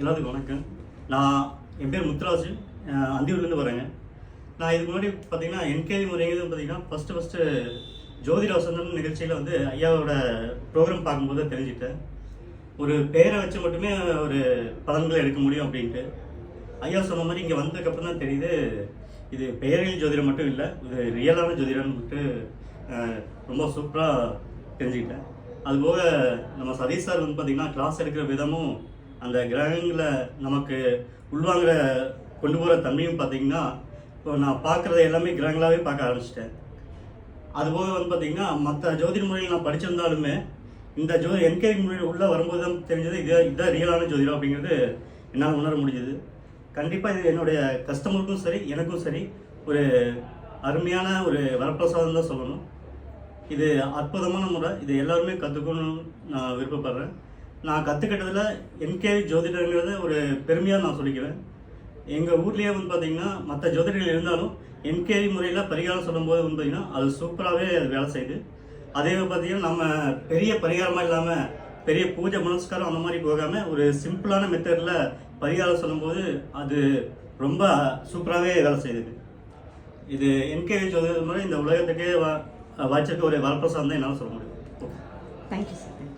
எல்லாத்துக்கும் வணக்கம். நான் என் பேர் முத்துராஜ். அந்தியூர்லேருந்து வரேங்க. நான் இதுக்கு முன்னாடி பார்த்தீங்கன்னா என்கேவி முறைங்கிறது பார்த்தீங்கன்னா ஃபஸ்ட்டு ஃபஸ்ட்டு ஜோதிட வசந்தம் நிகழ்ச்சியில் வந்து ஐயாவோட ப்ரோக்ராம் பார்க்கும்போது தெரிஞ்சுட்டேன் ஒரு பேரை வச்சு மட்டுமே ஒரு பலன்களை எடுக்க முடியும் அப்படின்ட்டு. ஐயா சொன்ன மாதிரி இங்கே வந்ததுக்கப்புறம் தான் தெரியுது இது பெயரில் ஜோதிடம் மட்டும் இல்லை இது ரியலான ஜோதிடம்னு மட்டும் ரொம்ப சூப்பராக தெரிஞ்சுக்கிட்டேன். அதுபோக நம்ம சதீஷ் சார் வந்து பார்த்திங்கன்னா கிளாஸ் எடுக்கிற விதமும் அந்த கிரகங்களை நமக்கு உள்வாங்கிற கொண்டு போகிற தன்மையும் பார்த்திங்கன்னா இப்போ நான் பார்க்குறத எல்லாமே கிரகங்களாகவே பார்க்க ஆரம்பிச்சிட்டேன். அதுபோக வந்து பார்த்திங்கன்னா மற்ற ஜோதிட முறையில் நான் படிச்சிருந்தாலுமே இந்த ஜோ என்கே முறையில் உள்ளே வரும்போது தான் தெரிஞ்சது இது இதுதான் ரியலான ஜோதிடம் அப்படிங்கிறது என்னால் உணர முடிஞ்சது. கண்டிப்பாக இது என்னுடைய கஸ்டமருக்கும் சரி எனக்கும் சரி ஒரு அருமையான ஒரு வரப்பிரசாதம் தான் சொல்லணும். இது அற்புதமான முறை இது எல்லாருமே கற்றுக்கணும்னு நான் விருப்பப்படுறேன். நான் கற்றுக்கிட்டதில் என்கே ஜோதிடங்கிறத ஒரு பெருமையாக நான் சொல்லிக்கிறேன். எங்கள் ஊர்லேயே வந்து பார்த்திங்கன்னா மற்ற ஜோதிடர்கள் இருந்தாலும் என்கேவி முறையில் பரிகாரம் சொல்லும்போது வந்து பார்த்திங்கன்னா அது சூப்பராகவே அது வேலை செய்யுது. அதே பார்த்தீங்கன்னா நம்ம பெரிய பரிகாரமாக இல்லாமல் பெரிய பூஜை புனஸ்காரம் அந்த மாதிரி போகாமல் ஒரு சிம்பிளான மெத்தடில் பரிகாரம் சொல்லும்போது அது ரொம்ப சூப்பராகவே வேலை செய்யுது. இது என்கே ஜோதிடர் முறை இந்த உலகத்துக்கே வா வாய்ச்சிருக்க ஒரு வரப்பிரசாதம் தான் என்னால் சொல்ல முடியும். Thank you sir